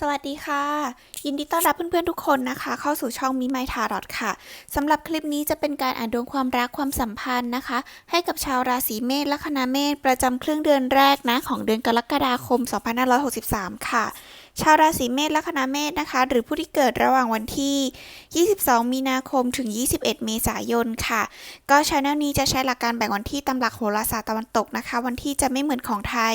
สวัสดีค่ะ ยินดีต้อนรับเพื่อนๆทุกคนนะคะ เข้าสู่ช่องมิไมทารอตค่ะสำหรับคลิปนี้จะเป็นการอ่านดวงความรักความสัมพันธ์นะคะ ให้กับชาวราศีเมษและคณะเมษประจำครึ่งเดือนแรกนะของเดือนกรกฎาคม 2563 ค่ะ ชาวราศีเมษละคณะเมษนะคะ หรือผู้ที่เกิดระหว่างวันที่ 22 มีนาคมถึง 21 เมษายนค่ะ ก็ช anel นี้จะใช้หลักการแบ่งวันที่ตามหลักโหราศาสตร์ตะวันตกนะคะ วันที่จะไม่เหมือนของไทย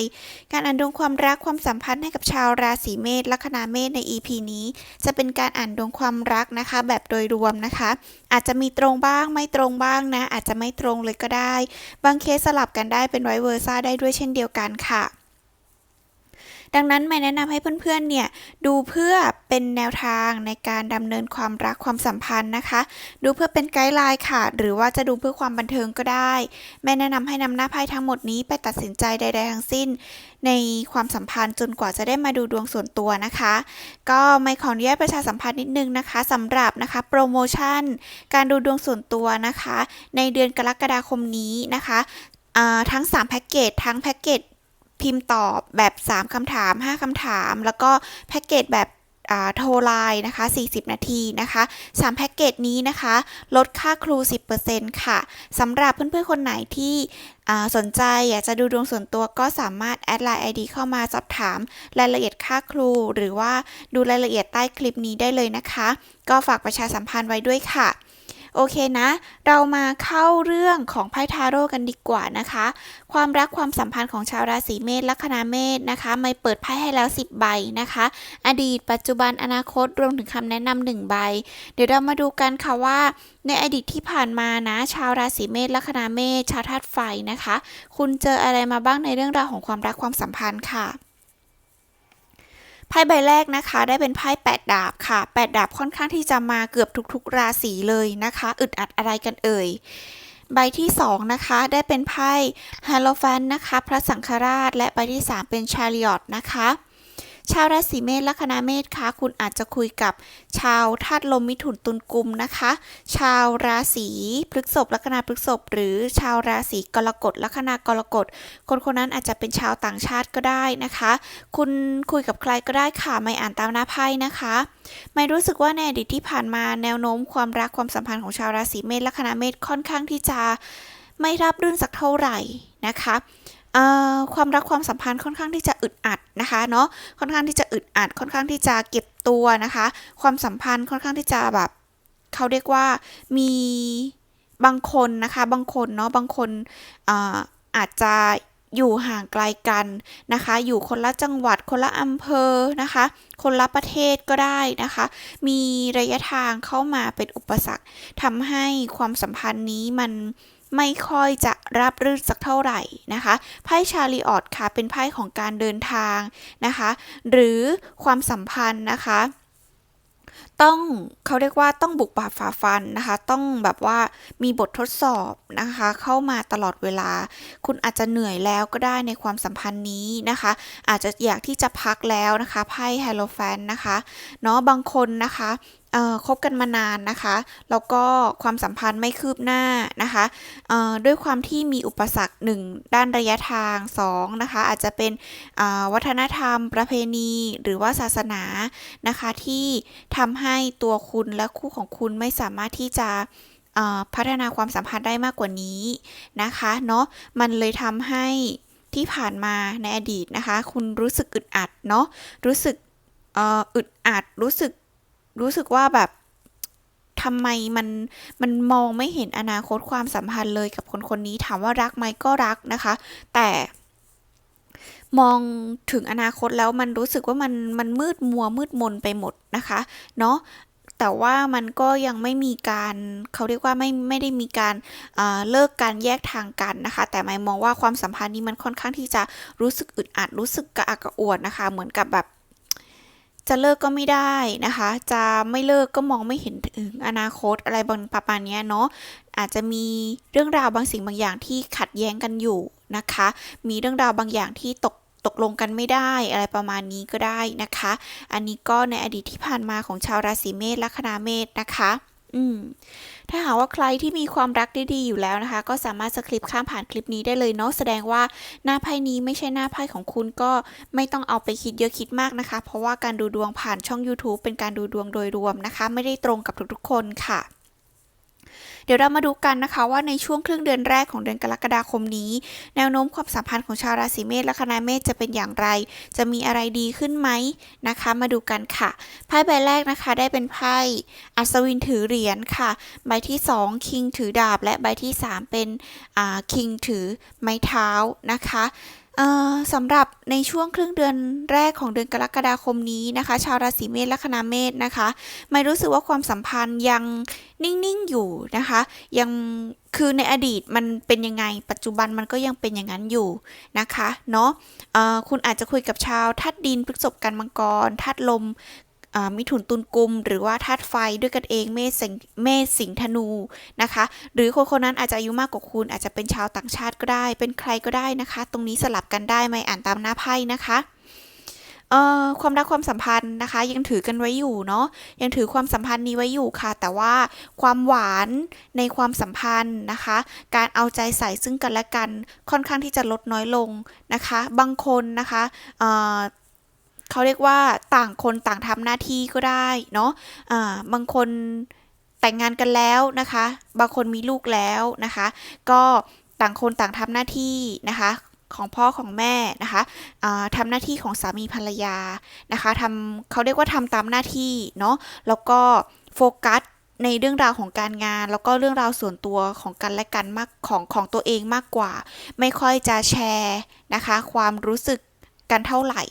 การอ่านดวงความรักความสัมพันธ์ให้กับชาวราศีเมษลัคนาเมษใน EP นี้ จะเป็นการอ่านดวงความรักนะคะ แบบโดยรวมนะคะ อาจจะมีตรงบ้างไม่ตรงบ้างนะ อาจจะไม่ตรงเลยก็ได้ บางเคสสลับกันได้เป็นไวเวอร์ซ่าได้ด้วยเช่นเดียวกันค่ะ ดังนั้นไม่แนะนำให้เพื่อนๆเนี่ยดูเพื่อเป็นแนวทางในการดำเนินความรักความสัมพันธ์นะคะ ดูเพื่อเป็นไกด์ไลน์ค่ะ หรือว่าจะดูเพื่อความบันเทิงก็ได้ ไม่แนะนำให้นำหน้าไพ่ทั้งหมดนี้ไปตัดสินใจใด ๆ ทั้งสิ้น ในความสัมพันธ์จนกว่าจะได้มาดูดวงส่วนตัวนะคะ ก็ไม่ขออนุญาตประชาสัมพันธ์นิดนึงนะคะสำหรับนะคะโปรโมชั่น การดูดวงส่วนตัวนะคะ ในเดือนกรกฎาคมนี้นะคะทั้ง 3 แพ็กเกจ ทั้งแพ็กเกจ พิมพ์ตอบแบบ 3คำถาม 5คำถาม แล้วก็แพ็กเกจแบบโทรไลน์นะคะ 40 นาทีนะคะ3แพ็กเกจนี้นะคะ ลดค่าครู 10%ค่ะ สำหรับเพื่อนๆ คนไหนที่สนใจอยากจะดูดวงส่วนตัวก็สามารถแอดไลน์ ID เข้ามาสอบถามรายละเอียดค่าครู หรือว่าดูรายละเอียดใต้คลิปนี้ได้เลยนะคะ ก็ฝากประชาสัมพันธ์ไว้ด้วยค่ะ โอเคนะ เรามาเข้าเรื่องของไพ่ทาโร่กันดีกว่านะคะ ความรักความสัมพันธ์ของชาวราศีเมษลัคนาเมษนะคะ ไม่เปิดไพ่ให้แล้ว 10 ใบนะคะ อดีต ปัจจุบันอนาคตรวมถึงคำแนะนำหนึ่งใบ เดี๋ยวเรามาดูกันค่ะว่าในอดีตที่ผ่านมานะ ชาวราศีเมษลัคนาเมษชาวธาตุไฟนะคะ คุณเจออะไรมาบ้างในเรื่องราวของความรักความสัมพันธ์ค่ะ ไพ่ใบแรกนะคะ ได้เป็นไพ่แปดดาบค่ะแปดดาบค่อนข้างที่จะมาเกือบทุกๆ ราศีเลยนะคะ อึดอัดอะไรกันเอ่ยใบที่สองนะคะ ได้เป็นไพ่ฮาโลแฟนนะคะ พระสังฆราช และใบที่สามเป็นชาริอตนะคะ ชาวราศีเมษลัคนาเมษคะคุณอาจจะคุยกับชาวธาตุลมมิถุนตุลกุมนะคะ ชาวราศีพฤษภลัคนาพฤษภหรือชาวราศีกรกฎลัคนากรกฎคนคนนั้นอาจจะเป็นชาวต่างชาติก็ได้นะคะ คุณคุยกับใครก็ได้ค่ะไม่อ่านตามหน้าไพ่นะคะ ไม่รู้สึกว่าในอดีตที่ผ่านมาแนวโน้มความรักความสัมพันธ์ของชาวราศีเมษลัคนาเมษค่อนข้างที่จะไม่ราบรื่นสักเท่าไหร่นะคะ ความรักความสัมพันธ์ค่อนข้างที่จะอึดอัดนะคะเนาะค่อนข้างที่จะอึดอัด ค่อนข้างที่จะเก็บตัวนะคะ ความสัมพันธ์ค่อนข้างที่จะแบบเขาเรียกว่ามีบางคนนะคะบางคนเนาะบางคนอาอาจจะอยู่ห่างไกลกันนะคะ อยู่คนละจังหวัด คนละอำเภอนะคะ คนละประเทศก็ได้นะคะ มีระยะทางเข้ามาเป็นอุปสรรคทำให้ความสัมพันธ์นี้มัน ไม่ค่อยจะราบรื่นสักเท่าไหร่นะคะไพ่ชาลีออตค่ะเป็นไพ่ของการเดินทางนะคะ หรือความสัมพันธ์นะคะต้องเขาเรียกว่าต้องบุกป่าฝ่าฟันนะคะ ต้องแบบว่ามีบททดสอบนะคะ เข้ามาตลอดเวลา คุณอาจจะเหนื่อยแล้วก็ได้ในความสัมพันธ์นี้นะคะ อาจจะอยากที่จะพักแล้วนะคะไพ่ไฮโลแฟนนะคะเนาะบางคนนะคะคบกันมานานนะคะ แล้วก็ความสัมพันธ์ไม่คืบหน้านะคะด้วยความที่มีอุปสรรคหนึ่งด้านระยะทางสองนะคะอาจจะเป็นวัฒนธรรม ประเพณีหรือว่าศาสนานะคะที่ทำให้ตัวคุณและคู่ของคุณไม่สามารถที่จะพัฒนาความสัมพันธ์ได้มากกว่านี้นะคะเนาะมันเลยทำให้ที่ผ่านมาในอดีตนะคะ คุณรู้สึกอึดอัดเนาะรู้สึกอึดอัดรู้สึก รู้สึกว่าแบบทำไมมันมันมองไม่เห็นอนาคตความสัมพันธ์เลยกับคนคนนี้ถามว่ารักไหมก็รักนะคะ แต่มองถึงอนาคตแล้วมันรู้สึกว่ามันมันมืดมัวมืดมนไปหมดนะคะเนาะแต่ว่ามันก็ยังไม่มีการเขาเรียกว่าไม่ไม่ได้มีการเอ่อเลิกการแยกทางกันนะคะ แต่หมายมองว่าความสัมพันธ์นี้มันค่อนข้างที่จะรู้สึกอึดอัดรู้สึกกระอักกระอ่วนนะคะ เหมือนกับแบบ จะเลิกก็ไม่ได้นะคะ จะไม่เลิกก็มองไม่เห็นถึงอนาคตอะไรบางประมาณนี้เนาะอาจจะมีเรื่องราวบางสิ่งบางอย่างที่ขัดแย้งกันอยู่นะคะ มีเรื่องราวบางอย่างที่ตกตกลงกันไม่ได้อะไรประมาณนี้ก็ได้นะคะ อันนี้ก็ในอดีตที่ผ่านมาของชาวราศีเมษลัคนาเมษนะคะ อืมถ้าหากว่าใครที่มีความรักได้ดีอยู่แล้วนะคะ ก็สามารถสคริปข้ามผ่านคลิปนี้ได้เลยเนาะแสดงว่าหน้าไพ่นี้ไม่ใช่หน้าไพ่ของคุณก็ไม่ต้องเอาไปคิดเยอะคิดมากนะคะ เพราะว่าการดูดวงผ่านช่อง YouTube เป็นการดูดวงโดยรวมนะคะ ไม่ได้ตรงกับทุกๆคนค่ะ เดี๋ยวเรามาดูกันนะคะว่าในช่วงครึ่งเดือนแรกของเดือนกรกฎาคมนี้ แนวโน้มความสัมพันธ์ของชาวราศีเมษและคณะเมษจะเป็นอย่างไร จะมีอะไรดีขึ้นไหมนะคะ มาดูกันค่ะไพ่ใบแรกนะคะได้เป็นไพ่อัศวินถือเหรียญค่ะ ใบที่ 2 คิงถือดาบ และใบที่ 3 เป็นคิงถือไม้เท้านะคะ สำหรับในช่วงครึ่งเดือนแรกของเดือนกรกฎาคมนี้นะคะ ชาวราศีเมษและคณะเมษนะคะไม่รู้สึกว่าความสัมพันธ์ยังนิ่งๆอยู่นะคะ ยังคือในอดีตมันเป็นยังไง ปัจจุบันมันก็ยังเป็นอย่างนั้นอยู่นะคะเนาะะคุณอาจจะคุยกับชาวธาตุดินพฤษบกันมังกรธาตุลม มิถุนตุลกุม หรือว่าธาตุไฟด้วยกันเองเมษสิงเมษสิงธนูนะคะ หรือคนคนนั้นอาจจะอายุมากกว่าคุณ อาจจะเป็นชาวต่างชาติก็ได้ เป็นใครก็ได้นะคะ ตรงนี้สลับกันได้ไม่อ่านตามหน้าไพ่นะคะความรักความสัมพันธ์นะคะ ยังถือกันไว้อยู่เนาะยังถือความสัมพันธ์นี้ไว้อยู่ค่ะ แต่ว่าความหวานในความสัมพันธ์นะคะ การเอาใจใส่ซึ่งกันและกันค่อนข้างที่จะลดน้อยลงนะคะ บางคนนะคะ เขาเรียกว่าต่างคนต่างทำหน้าที่ก็ได้เนาะอ่าบางคนแต่งงานกันแล้วนะคะ บางคนมีลูกแล้วนะคะ ก็ต่างคนต่างทำหน้าที่นะคะของพ่อของแม่นะคะอ่าทำหน้าที่ของสามีภรรยานะคะทำเขาเรียกว่าทำตามหน้าที่เนาะแล้วก็โฟกัสในเรื่องราวของการงาน แล้วก็เรื่องราวส่วนตัวของกันและกันมากของของตัวเองมากกว่า ไม่ค่อยจะแชร์นะคะ ความรู้สึกกันเท่าไหร่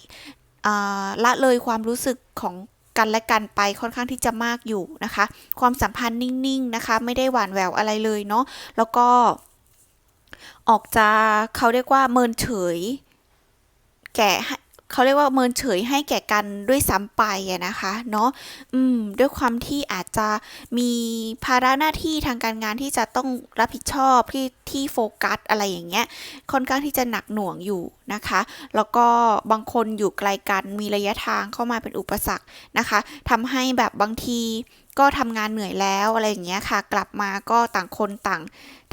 ละเลยความรู้สึกของกันและกันไปค่อนข้างที่จะมากอยู่นะคะ ความสัมพันธ์นิ่งๆนะคะ ไม่ได้หวานแหววอะไรเลยเนาะแล้วก็ ออกจะเขาเรียกว่าเมินเฉย แก่ เขาเรียกว่าเมินเฉยให้แก่กันด้วยซ้ำไปอะนะคะเนาะอืมด้วยความที่อาจจะมีภาระหน้าที่ทางการงานที่จะต้องรับผิดชอบที่ที่โฟกัสอะไรอย่างเงี้ยค่อนข้างที่จะหนักหน่วงอยู่นะคะ แล้วก็บางคนอยู่ไกลกันมีระยะทางเข้ามาเป็นอุปสรรคนะคะทำให้แบบบางที ก็ทำงานเหนื่อยแล้วอะไรอย่างเงี้ยค่ะ กลับมาก็ต่างคนต่าง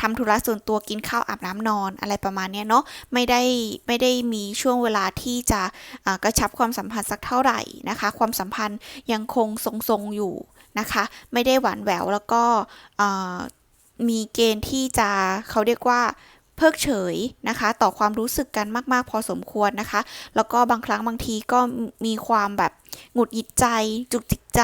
ทำธุระส่วนตัวกินข้าวอาบน้ำนอนอะไรประมาณเนี้ยเนาะไม่ได้ไม่ได้มีช่วงเวลาที่จะอ่ากระชับความสัมพันธ์สักเท่าไหร่นะคะ ความสัมพันธ์ยังคงทรงๆอยู่นะคะ ไม่ได้หวานแหววแล้วก็มีเกณฑ์ที่จะเขาเรียกว่าเพิกเฉยนะคะ ต่อความรู้สึกกันมาก ๆ พอสมควรนะคะ แล้วก็บางครั้งบางทีก็มีความแบบ หงุดหงิดใจจุกจิกใจ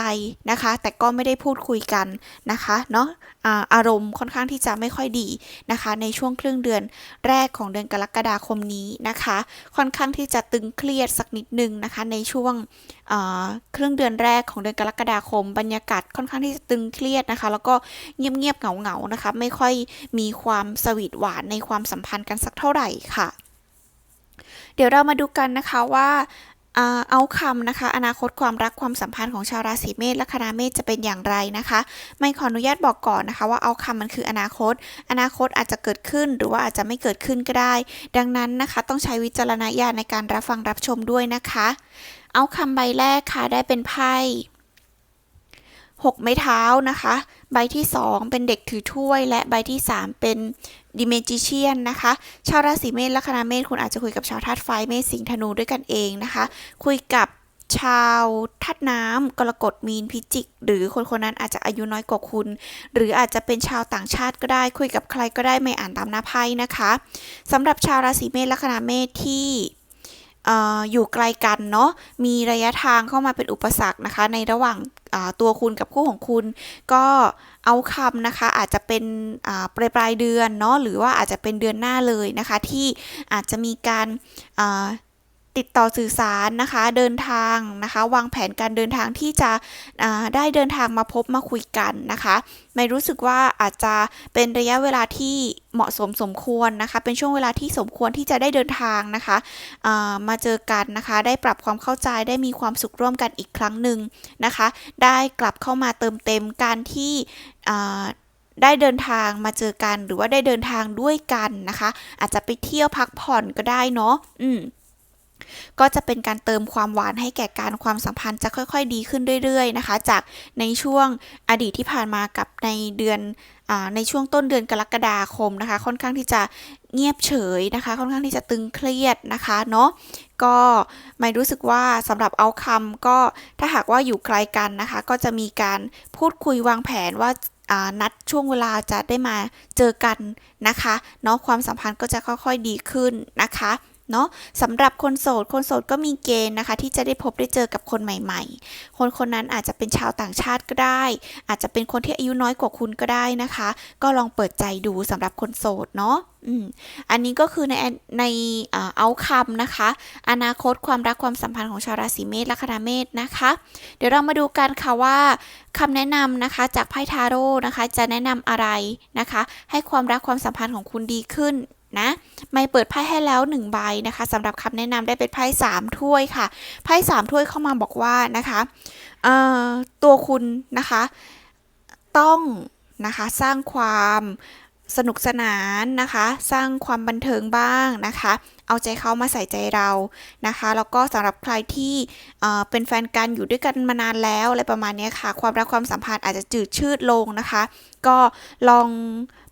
นะคะ แต่ก็ไม่ได้พูดคุยกันนะคะเนาะอาอารมณ์ค่อนข้างที่จะไม่ค่อยดีนะคะ ในช่วงครึ่งเดือนแรกของเดือนกรกฎาคมนี้นะคะ ค่อนข้างที่จะตึงเครียดสักนิดนึงนะคะ ในช่วงครึ่งเดือนแรกของเดือนกรกฎาคม บรรยากาศค่อนข้างที่จะตึงเครียดนะคะ แล้วก็เงียบๆเหงาๆนะคะ ไม่ค่อยมีความสวีทหวานในความสัมพันธ์กันสักเท่าไหร่ค่ะเดี๋ยวเรามาดูกันนะคะว่า เอาคำนะคะ อนาคตความรักความสัมพันธ์ของชาวราศีเมษและคณะเมษจะเป็นอย่างไรนะคะ ไม่ขออนุญาตบอกก่อนนะคะ ว่าเอาคำมันคืออนาคต อนาคตอาจจะเกิดขึ้นหรือว่าอาจจะไม่เกิดขึ้นก็ได้ ดังนั้นนะคะ ต้องใช้วิจารณญาณในการรับฟังรับชมด้วยนะคะ เอาคำใบแรกค่ะได้เป็นไพ่หกไม้เท้านะคะ ใบที่ 2 เป็นเด็กถือถ้วย และใบที่ 3 เป็นดิเมจิเชียนนะคะ ชาวราศีเมษและคณะเมษคุณอาจจะคุยกับชาวธาตุไฟเมษสิงห์ธนูด้วยกันเองนะคะ คุยกับชาวธาตุน้ำกรกฎมีนพิจิก หรือคนคนนั้นอาจจะอายุน้อยกว่าคุณ หรืออาจจะเป็นชาวต่างชาติก็ได้ คุยกับใครก็ได้ไม่อ่านตามหน้าไพ่นะคะสำหรับชาวราศีเมษและคณะเมษที่ อยู่ไกลกันเนาะ มีระยะทางเข้ามาเป็นอุปสรรคนะคะ ในระหว่างตัวคุณกับคู่ของคุณ ก็เอาคำนะคะ อาจจะเป็นปลายปลายเดือนเนาะ หรือว่าอาจจะเป็นเดือนหน้าเลยนะคะ ที่อาจจะมีการ ติดต่อสื่อสารนะคะ เดินทางนะคะ วางแผนการเดินทางที่จะได้เดินทางมาพบมาคุยกันนะคะไม่รู้สึกว่าอาจจะเป็นระยะเวลาที่เหมาะสมสมควรนะคะ เป็นช่วงเวลาที่สมควรที่จะได้เดินทางนะคะามาเจอกันนะคะ ได้ปรับความเข้าใจได้มีความสุขร่วมกันอีกครั้งหนึ่งนะคะ ได้กลับเข้ามาเติมเต็มการที่ได้เดินทางมาเจอกันหรือว่าได้เดินทางด้วยกันนะคะ อาจจะไปเที่ยวพักผ่อนก็ได้เนาะอืม ก็จะเป็นการเติมความหวานให้แก่การความสัมพันธ์จะค่อย ๆ ดีขึ้นเรื่อย ๆ นะคะ จากในช่วงอดีตที่ผ่านมากับในเดือนอในช่วงต้นเดือนกรกฎาคมนะคะ ค่อนข้างที่จะเงียบเฉยนะคะ ค่อนข้างที่จะตึงเครียดนะคะเนาะก็ไม่รู้สึกว่าสำหรับเอาคำก็ถ้าหากว่าอยู่ไกลกันนะคะ ก็จะมีการพูดคุยวางแผนว่านัดช่วงเวลาจะได้มาเจอกันนะคะเนาะความสัมพันธ์ก็จะค่อยๆดีขึ้นนะคะ เนาะสำหรับคนโสด คนโสดก็มีเกณฑ์นะคะ ที่จะได้พบได้เจอกับคนใหม่ๆ คนคนนั้นอาจจะเป็นชาวต่างชาติก็ได้ อาจจะเป็นคนที่อายุน้อยกว่าคุณก็ได้นะคะ ก็ลองเปิดใจดูสำหรับคนโสดเนาะอันนี้ก็คือในในเอาคำนะคะ อนาคตความรักความสัมพันธ์ของชาวราศีเมษละคณะเมษนะคะ เดี๋ยวเรามาดูกันค่ะว่าคำแนะนำนะคะจากไพ่ทาโร่นะคะ จะแนะนำอะไรนะคะ ให้ความรักความสัมพันธ์ของคุณดีขึ้น นะ ไม่เปิดไพ่ให้แล้วหนึ่งใบนะคะสำหรับคำแนะนำได้เป็นไพ่สามถ้วยค่ะ ไพ่สามถ้วยเข้ามาบอกว่านะคะตัวคุณนะคะ ต้องนะคะสร้างความสนุกสนานนะคะ สร้างความบันเทิงบ้างนะคะ เอาใจเขามาใส่ใจเรานะคะ แล้วก็สำหรับใครที่เเป็นแฟนกันอยู่ด้วยกันมานานแล้วอะไรประมาณนี้ค่ะ ความรักความสัมพันธ์อาจจะจืดชืดลงนะคะ ก็ลอง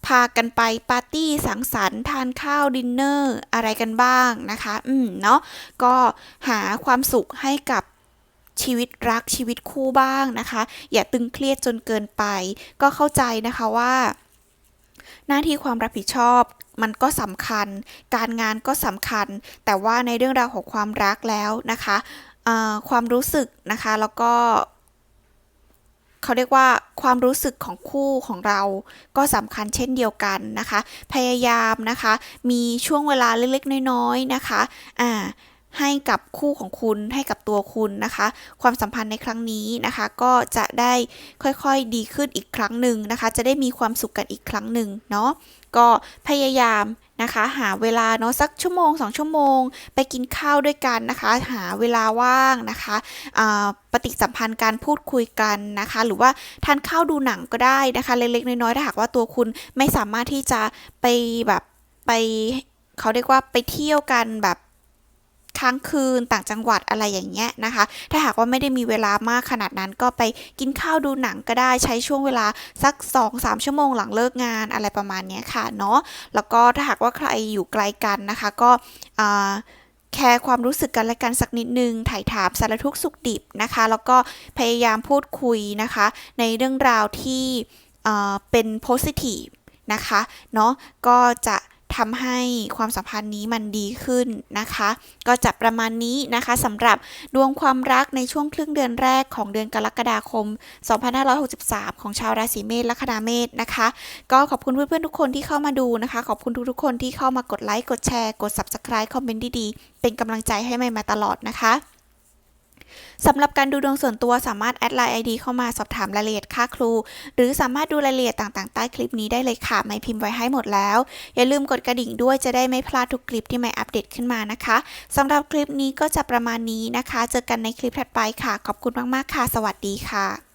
พากันไปปาร์ตี้สังสรรค์ทานข้าวดินเนอร์อะไรกันบ้างนะคะ อืมเนาะก็หาความสุขให้กับชีวิตรักชีวิตคู่บ้างนะคะ อย่าตึงเครียดจนเกินไป ก็เข้าใจนะคะว่า หน้าที่ความรับผิดชอบมันก็สำคัญ การงานก็สำคัญ แต่ว่าในเรื่องราวของความรักแล้วนะคะความรู้สึกนะคะแล้วก็ เขาเรียกว่าความรู้สึกของคู่ของเราก็สำคัญเช่นเดียวกันนะคะ พยายามนะคะ มีช่วงเวลาเล็กๆ น้อยๆนะคะ อ่า ให้กับคู่ของคุณให้กับตัวคุณนะคะ ความสัมพันธ์ในครั้งนี้นะคะ ก็จะได้ค่อยๆดีขึ้นอีกครั้งหนึ่งนะคะ จะได้มีความสุขกันอีกครั้งหนึ่งเนาะก็พยายามนะคะหาเวลาเนาะสักชั่วโมงสองชั่วโมง ไปกินข้าวด้วยกันนะคะ หาเวลาว่างนะคะปฏิสัมพันธ์การพูดคุยกันนะคะ หรือว่าทานข้าวดูหนังก็ได้นะคะ เล็กๆน้อยๆถ้าหากว่าตัวคุณไม่สามารถที่จะไปแบบไปเขาเรียกว่าไปเที่ยวกันแบบ ค้างคืนต่างจังหวัดอะไรอย่างเงี้ยนะคะ ถ้าหากว่าไม่ได้มีเวลามากขนาดนั้นก็ไปกินข้าวดูหนังก็ได้ใช้ช่วงเวลาสัก 2-3 ชั่วโมงหลังเลิกงานอะไรประมาณเนี้ยค่ะเนาะแล้วก็ถ้าหากว่าใครอยู่ไกลกันนะคะ ก็แคร์ความรู้สึกกันและกันสักนิดนึงถ่ายถามสารทุกสุขดิบนะคะ แล้วก็พยายามพูดคุยนะคะ ในเรื่องราวที่เเป็น positive นะคะเนาะก็จะ ทำให้ความสัมพันธ์นี้มันดีขึ้นนะคะ ก็จะประมาณนี้นะคะสำหรับดวงความรักในช่วงครึ่งเดือนแรกของเดือนกรกฎาคม 2563 ของชาวราศีเมษและคณาเมษนะคะ ก็ขอบคุณเพื่อนๆทุกคนที่เข้ามาดูนะคะ ขอบคุณทุกๆคนที่เข้ามากดไลค์กดแชร์กด subscribe คอมเมนต์ดีๆ เป็นกำลังใจให้ใหม่มาตลอดนะคะ สำหรับการดูดวงส่วนตัวสามารถแอดไลน์ ID เข้ามาสอบถามรายละเอียดค่าครู หรือสามารถดูรายละเอียดต่างๆ ใต้คลิปนี้ได้เลยค่ะ ไม่พิมพ์ไว้ให้หมดแล้ว อย่าลืมกดกระดิ่งด้วยจะได้ไม่พลาดทุกคลิปที่ไม่อัปเดตขึ้นมานะคะสำหรับคลิปนี้ก็จะประมาณนี้นะคะ เจอกันในคลิปถัดไปค่ะ ขอบคุณมากๆค่ะ สวัสดีค่ะ